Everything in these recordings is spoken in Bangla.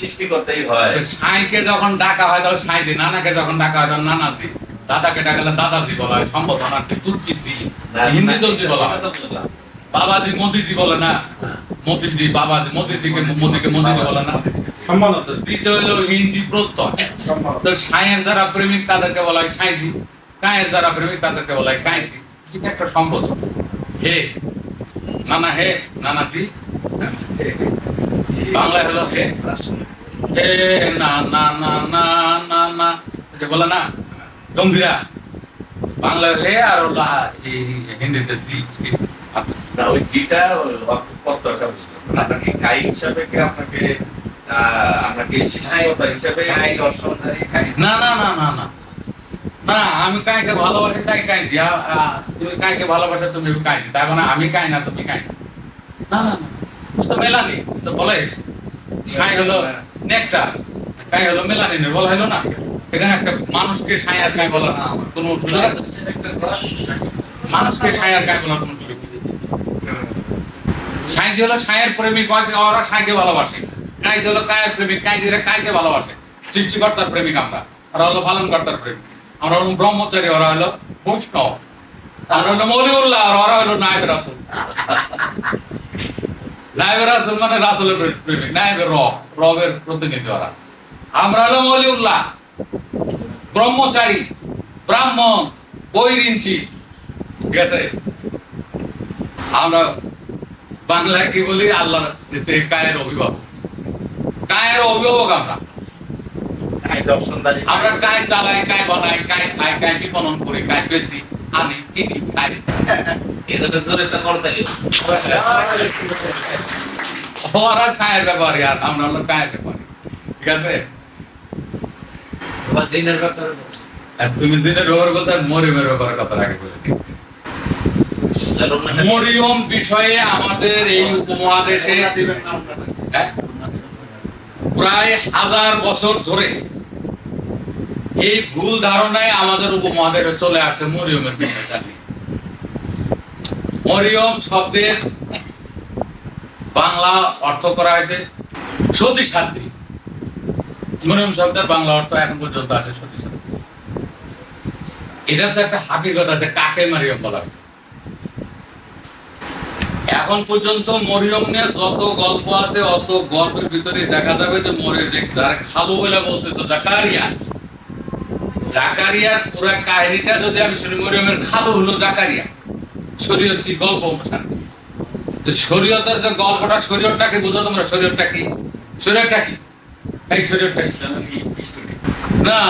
সৃষ্টি করতেই হয়? সাইকে যখন ডাকা হয় তখন সাইজি নানাকে যখন ডাকা হয় তখন নানাজি। দাদাকে ডাকালে দাদাজি বলা হয় সম্বোধনার্থে তুর্কিজি হিন্দি তুর্কি বলা হয়। বাবাজি মোদিজি বলে না। মোদিজি বাবাজি মোদিজিকে মোদিকে মোদিজি বলে না। সম্মানত। হিন্দি প্রত্যয়। তো যারা প্রেমিক তাদেরকে বলা হয় সাইজি। কায়ের যারা প্রেমিক তাদেরকে বলা হয় কাইজি ঠিক একটা সম্বোধন। হে নানা হে নানাজি। বাংলায় হলো হে। হে না না না না না না। এটা বলে না গম্ভীরা। বাংলায় হে আর হলো হিন্দিতে জি না ওই জিটা বুঝলাম আপনাকে কাই হিসাবে কি আপনাকে আপনাকে সৃষ্টিকর্তা হিসাবে দর্শনধারী না না না না না। না আমি কাইকে ভালোবাসি তাই কাইছি তুমি কাইকে ভালোবাসো তুমি কাইছি তাই মানে আমি কাই না তুমি কাই না না না। তো মেলানি তো বলে, সাই হলো নেকটা হলো বলা হলো না? এখানে একটা মানুষকে আর বলা না কোনো মানুষকে আর বলার কোনো হলো প্রেমিক ওরা সাইকে ভালোবাসে। কাইজ হলো কায়ের প্রেমিক কাইকে ভালোবাসে? সৃষ্টিকর্তার প্রেমিক আমরা, ওরা হলো পালনকর্তার প্রেমিক। আমরা হলো ব্রহ্মচারী, ওরা হলো বৈষ্ণব। আমরা হলো মলিউল্লাহ, আর ওরা হলো নায়ক রাসুল। নায়ক রাসুল মানে রাসুলের প্রেমিক নায়কের রব রবের প্রতিনিধি ওরা। আমরা হলো মলিউল্লাহ ব্রহ্মচারী ব্রাহ্মণ বৈরিঞ্চি ঠিক আছে আমরা বাংলায় কি বলি? আল্লাহর সে কায়ের অভিভাবক। কায়ের অভিভাবক আমরা। আমরা কায় চালাই কায় বানাই কায় খাই কায় বিপণন করি কায় বেশি আনি কিনি খাই। এদের জোরে একটা করতে ওরা সায়ের ব্যাপারে আর আমরা হলো কায়ের ব্যাপারে। ঠিক আছে? আর তুমি দিনের ব্যাপারে কথা মরিমের ব্যাপারে কথা রাখে বলে মরিয়ম বিষয়ে আমাদের এই উপমহাদেশে হ্যাঁ? প্রায় হাজার বছর ধরে এই ভুল ধারণায় আমাদের উপমহাদেশে চলে আসে মরিয়মের বিষয়টা। মরিয়ম শব্দের বাংলা অর্থ করা হয়েছে। সতী সাধ্রী মরিয়ম শব্দের বাংলা অর্থ এখন পর্যন্ত আছে সতী সাধ্রী এটা তো একটা হাকিকত আছে কাকে মারিয়ম বলা হয়েছে। এখন পর্যন্ত মরিয়ম নিয়ে যত গল্প আছে, অত গল্পের ভিতরে দেখা যাবে যে মরে যে যার খালু বলে বলতে তো জাকারিয়া। জাকারিয়ার পুরা কাহিনীটা যদি আমি শুনি, মরিয়মের খালু হলো জাকারিয়া। শরীয়ত গল্প অনুসারে শরীয়তের যে গল্পটা, শরীয়তটা কি বুঝো তোমরা? শরীয়তটা কি? শরীয়তটা কি? এই শরীয়তটা কি না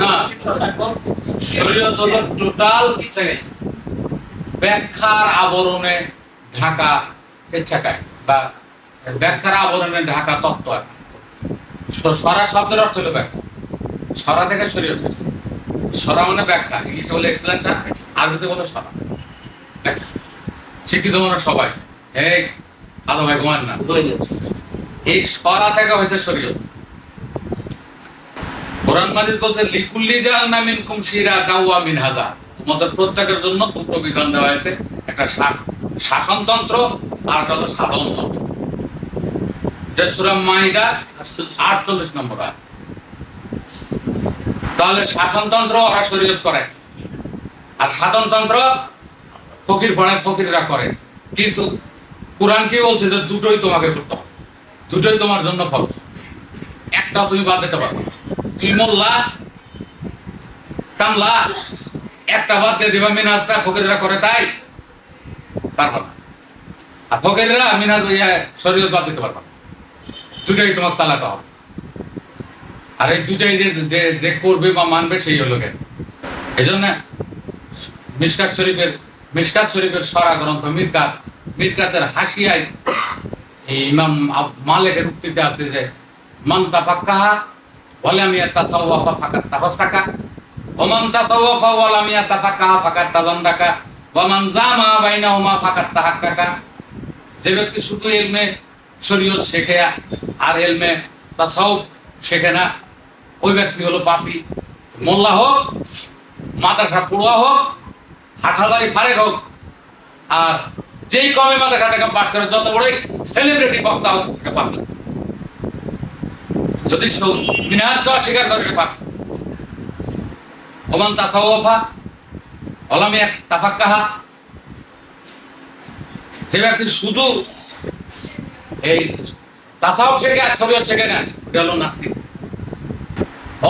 না। শরীয়ত হলো টোটাল ব্যাখ্যার আবরণে ঢাকা ইচ্ছাকায় বা ব্যাখ্যার আবরণে ঢাকা তত্ত্ব আর কি। সরা শব্দের অর্থ হলো ব্যাখ্যা। সরা থেকে শরীয়ত সরা মানে ব্যাখ্যা। ইংলিশে বলে এক্সপ্লেনেশন শিক্ষিত মানে সবাই। এই ভাই, ঘুমান না। এই সরা থেকে হয়েছে কোরআন মাজিদ বলছে, লিকুল্লি ওয়া মিনহাজা তোমাদের প্রত্যেকের জন্য দুটো বিধান দেওয়া হয়েছে। একটা শাসনতন্ত্র আর একটা হলো সাধনতন্ত্র মাইদা 48 নম্বর। তাহলে শাসনতন্ত্র ওরা শরীয়ত করে আর সাধনতন্ত্র ফকির পড়ায় ফকিররা করে। কিন্তু কোরআন কি বলছে যে দুটোই তোমাকে করতে হবে। দুটোই তোমার জন্য ফরজ। একটাও তুমি বাদ দিতে পারবে না। তুমি মোল্লা কামলা, একটা বাদ দিয়ে দিবা, মিনাজটা ফকিররা করে তাই পারবা না। আর ফকিররা মিনাজ ইয়া, শরীয়ত বাদ দিতে পারবা না। দুটাই তোমাকে চালাতে হবে। আর এই দুটাই যে যে করবে বা মানবে সেই হলো জ্ঞান। এই জন্য মিসকাত শরীফের মিসকাত শরীফের সরা গ্রন্থ মিরকাত মিরকাতের হাসিয়ায় ইমাম মালিকের উক্তিতে আছে যে, মান তাফাক্কাহা ওয়ালাম ইয়াতাসাওয়াফা ফাকাত তাফাসসাকা ওয়া মান তাসাওয়াফা ওয়ালাম ইয়াতাফাক্কাহা ফাকাত তাজান্দাকা, ওয়া মান জামা বাইনাহুমা ফাকাত তাহাক্কাকা। যে ব্যক্তি শুধু ইলমে শরীয়ত শেখে আর ইলমে তাসাউফ শেখে না, ওই ব্যক্তি হলো পাপী। মোল্লা হোক, মাদ্রাসা পড়ুয়া হোক হাটহাজারি ফারেক হোক। আর যেই কমে মাথা খাতা পাঠ করে, যত বড় সেলিব্রিটি বক্তা হোক, তাকে পাবে যদি মিনাজ অস্বীকার করে পাবে ওমান তাসাওয়াফা অলাম এক তাফাক্কাহা। যে ব্যক্তি শুধু এই তাসাউফ শেখে আর শরীয়ত শেখে না, এটা হলো নাস্তিক।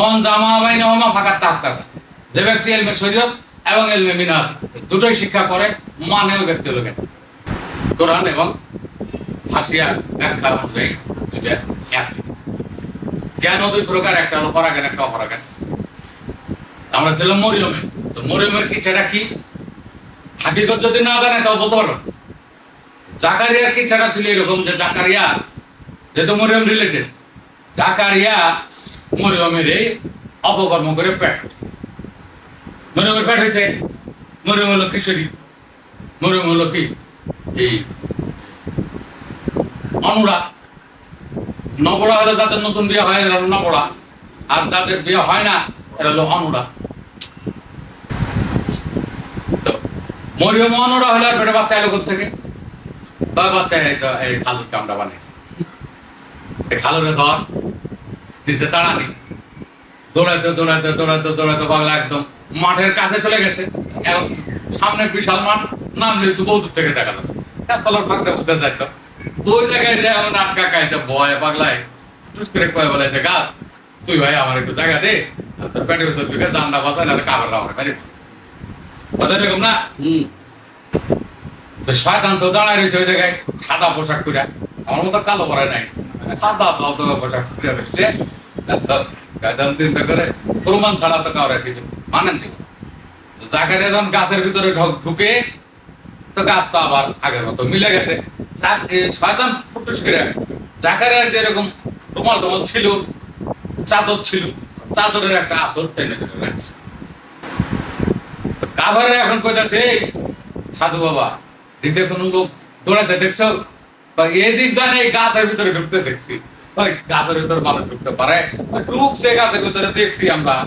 অন জামা বাইনে হমা ফাঁকা তাহকাকা যে ব্যক্তি এলমে শরীয়ত এবং এলমে মিনাত দুটোই শিক্ষা করে মানে ওই ব্যক্তি জ্ঞানী। কোরআন এবং হাসিয়া ব্যাখ্যা অনুযায়ী দুইটা এক। জ্ঞান দুই প্রকার, একটা হলো পরাজ্ঞান, একটা অপরাজ্ঞান। আমরা ছিলাম মরিয়মে। তো মরিয়মের কিচ্ছাটা কি? হাকিকত যদি না জানে, তাও বলতে পারবেন জাকারিয়ার কিচ্ছাটা ছিল এরকম যে জাকারিয়া, যেহেতু মরিয়ম রিলেটেড জাকারিয়া মরিয়মের এই অপকর্ম করে পেট। মরিয়মের পেট হয়েছে। মরিয়ম হলো কিশোরী মরিয়ম হলো কি এই অনুরা নবড়া হলো যাদের নতুন বিয়ে হয়, এরা নবড়া। আর যাদের বিয়ে হয় না, এরা হলো অনুরা। মরিয়ম অনুরা হলে আর পেটে বাচ্চা এলো থেকে বা বাচ্চা এটা এই খালুর কামটা বানিয়েছে। এই খালুরে ধর, দিছে তাড়ানি দৌড়াইতে দৌড়াইতে দৌড়াইতে দৌড়াইতে পাগলা একদম মাঠের কাছে চলে গেছে। এবং সামনে বিশাল মাঠ নামলে একটু বহুদূর থেকে দেখা যাবে গাছপালার ফাঁকটা উঠতে যাইতো তো ওই জায়গায় যে এমন আটকা খাইছে ভয় পাগলায় টুস করে কয়ে গাছ তুই ভাই আমার একটু জায়গা দে তোর পেটের ভিতর ঢুকে জানটা বাঁচায় না কাবার আমার বাইরে কথা এরকম না? হুম। তো শয়তান তো দাঁড়ায় রয়েছে ওই জায়গায় সাদা পোশাক পরে। আমার মতো কালো পরে নাই। সাদা পোশাক পরে রয়েছে। শয়তান চিন্তা করে প্রমাণ ছাড়া তো কাউরে কিছু মানেন নি জাকারিয়া যখন গাছের ভিতরে ঢক- তো গাছ তো আবার আগের মতো মিলে গেছে। ফুটুস করে জাকারিয়ার যেরকম ছিল, চাদর ছিল, চাদরের একটা আসর টেনে রাখছে। কাভারে এখন কইতাছে, সাধু বাবা দিকে কোনো লোক দৌড়াতে দেখছ? এদিক জানে গাছের ভিতরে ঢুকতে দেখছি। গাছের ভিতরে মানুষ ঢুকতে পারে। ঢুকছে গাছের ভিতরে দেখছি আমরা।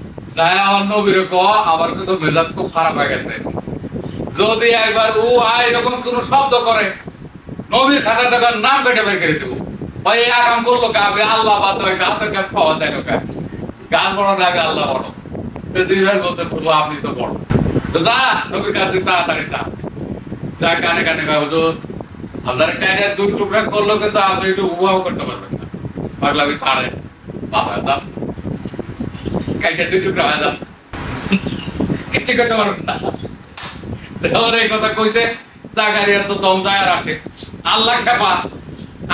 যায় আমার নবীর ক আমার কিন্তু মেজাজ খুব খারাপ হয়ে গেছে। যদি একবার ও আয় এরকম কোন শব্দ করে, নবীর খাতা নাম বেটে বের করে দেবো। ভাই করল আল্লাহ বাদ গাছের গাছ পাওয়া যায় না গাছ বড় না আল্লাহ বড় তো জিব্রাইল বলতে বলব আপনি তো বড়। যা, নবীর কাছে তাড়াতাড়ি যা। যা, কানে কানে কয়, হুজুর, আপনার কানে দুই টুকরা করল কিন্তু আপনি একটু উহাও করতে পারবেন না। পাগলামি ছাড়ে বাবা কাইটা দুই টুকরা হয়ে কিছু করতে পারবেন না। ওর এই কথা কইছে, জাকারিয়া তো দম যায় আসে। আল্লাহ খেপা।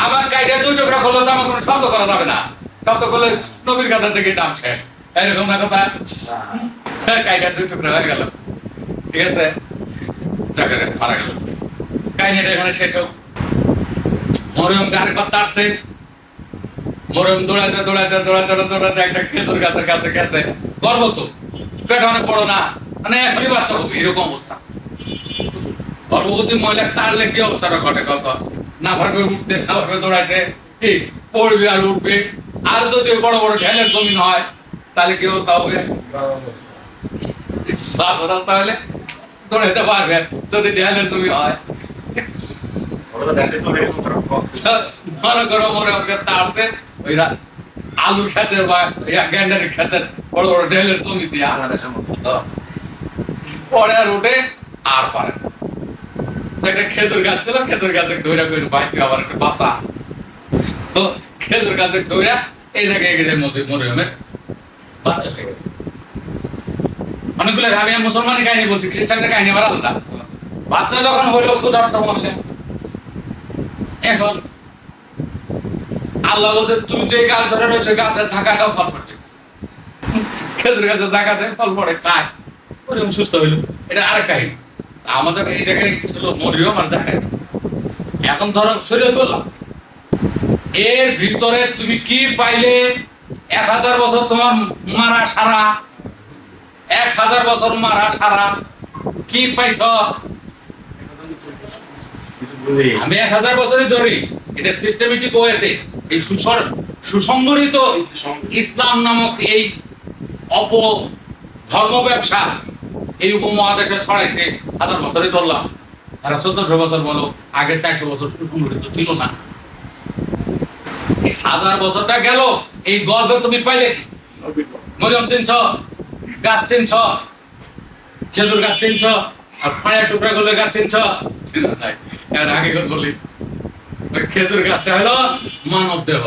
আবার কাইটা দুই টুকরা করল তো আমার কোনো শব্দ করা যাবে না। শব্দ করলে নবীর কাছে থেকে দাম শেষ। এরকম না কথা? কাইটা দুই টুকরা হয়ে গেল। ঠিক আছে? জাকারিয়া মারা গেল। কাহিনীটা এখানে শেষ হোক। মরিয়ম গাড়ি করতে আসছে। মরিয়ম দৌড়াতে দৌড়াতে দৌড়াতে দৌড়াতে একটা খেজুর গাছের কাছে গেছে। গর্ব তো। পেট অনেক বড় না। মানে এখনই বাচ্চা হবে, এরকম অবস্থা। গর্ভবতী মহিলা কি ঘটে কত? না উঠতে, না কি? পড়বে আর উঠবে। আর যদি বড় বড় ঢেলের জমিন হয়, তাহলে কি অবস্থা হবে? রাস্তা হলে দৌড়াইতে পারবে। যদি ঢেলের জমি হয় ওটা তো দেখতে তো এরকম করে ক- মনে করো মনে ওই আলু বা ইয়া বড় বড় ঢেলের জমি দিয়া পরে আর উঠে আর পারে একটা খেজুর গাছ ছিল খেজুর গাছে ধরে করে আবার একটা বাসা তো খেজুর গাছে ধরে এই জায়গায় গেছে মধ্যে মরিয়মের বাচ্চা হয়ে গেছে অনেকগুলো আমি মুসলমানের কাহিনী বলছি খ্রিস্টানদের কাহিনী আবার আলাদা বাচ্চা যখন হইল ক্ষুধার্ত মহিলা এখন আল্লাহ বলছে, তুই যে গাছ ধরে রয়েছে, গাছে ফল পড়বে। খেজুর গাছে ফল পড়ে সুস্থ হইল। এটা আরেক কাহিনী আমাদের এই জায়গায় ছিল আর জাকাই এখন ধরো শরীর বললাম এর ভিতরে তুমি কি পাইলে এক হাজার বছর তোমার মারা সারা? এক হাজার বছর মারা সারা। কি পাইছ? আমি এক হাজার বছরই ধরি এটা সিস্টেমেটিক ওয়েতে এই সুসর সুসংগঠিত ইসলাম নামক এই অপ ধর্ম ব্যবসা এই উপমহাদেশে ছড়াইছে। হাজার বছরই ধরলাম। তারা চোদ্দশো বছর বলো, আগে চারশো বছর সুসংগঠিত ছিল না। হাজার বছরটা গেল, এই গল্পে তুমি পাইলে কি? মরিয়ম চিনছ? গাছ চিনছ? খেজুর গাছ চিনছ? আর পায়ের টুকরা করলে গাছ চিনছ? চিনা যায় এর আগে বলি খেজুর গাছটা হলো মানব দেহ।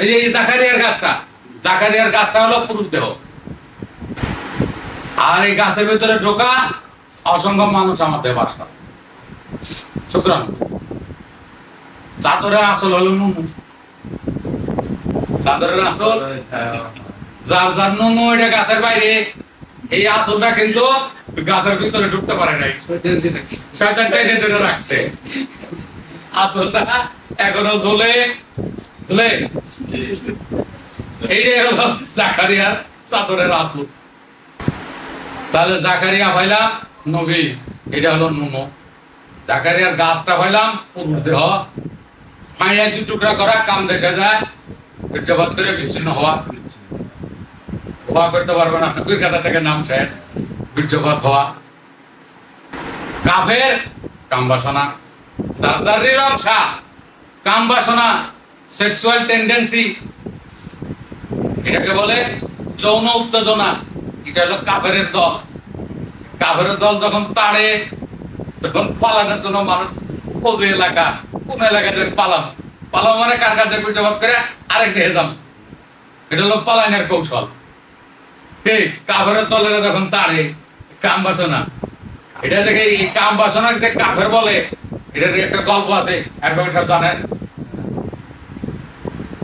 এই যে জাকারিয়ার গাছটা জাকারিয়ার গাছটা হলো পুরুষ দেহ। আর এই গাছের ভিতরে ঢোকা অসংখ্য মানুষ আমার দেহ বাস করে। সুতরাং চাদরের আসল হলো নুনু। চাদরের আসল? যার যার নুনু এটা গাছের বাইরে। এই আসলটা কিন্তু গাছের ভিতরে ঢুকতে পারে নাই। শয়তানটাই রাখছে। আসলটা এখনও ঝোলে ঝোলে এইটাই হলো জাকারিয়ার চাদরের আসল তাহলে জাকারিয়া ভাইলাম নবী। এটা হলো নুনো। জাকারিয়ার গাছটা ভাইলাম পুরুষ দেহ। দু টুকরা করা কাম দেশে যায় বীর্যপাত করে বিচ্ছিন্ন হওয়া। হওয়া করতে পারবে না শুকুর খাতা থেকে নাম শেষ। বীর্যপাত হওয়া কাফের কাম বাসনা সারদারির অংশা। কাম বাসনা সেক্সুয়াল টেন্ডেন্সি এটাকে বলে যৌন উত্তেজনা। এটা হলো কাফের দল। কাফের দল যখন তাড়ে, তখন পালানোর জন্য মানুষ খোঁজে এলাকা, কোন এলাকায় এলাকাতে পালাম পালাম মানে কার কাছে জবাব করে? আরেক দেহে যাম এটা হলো পালাইনের কৌশল। এই কাফের দলেরা যখন তাড়ে কাম বাসনা এটা থেকে এই কাম বাসনা যে কাফের বলে এটা থেকে একটা গল্প আছে একদম সব জানেন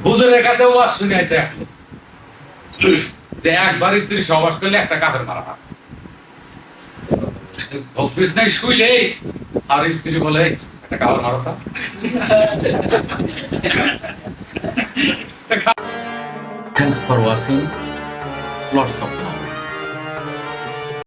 হুজুরের কাছে ওয়াজ শুনেছে এক যে একবার স্ত্রী সবাস করলে একটা কাফের মারা হয় বিছনায় শুইলে আর স্ত্রী বলে, একটা কাফের Marta Thanks for watching. Lots of love.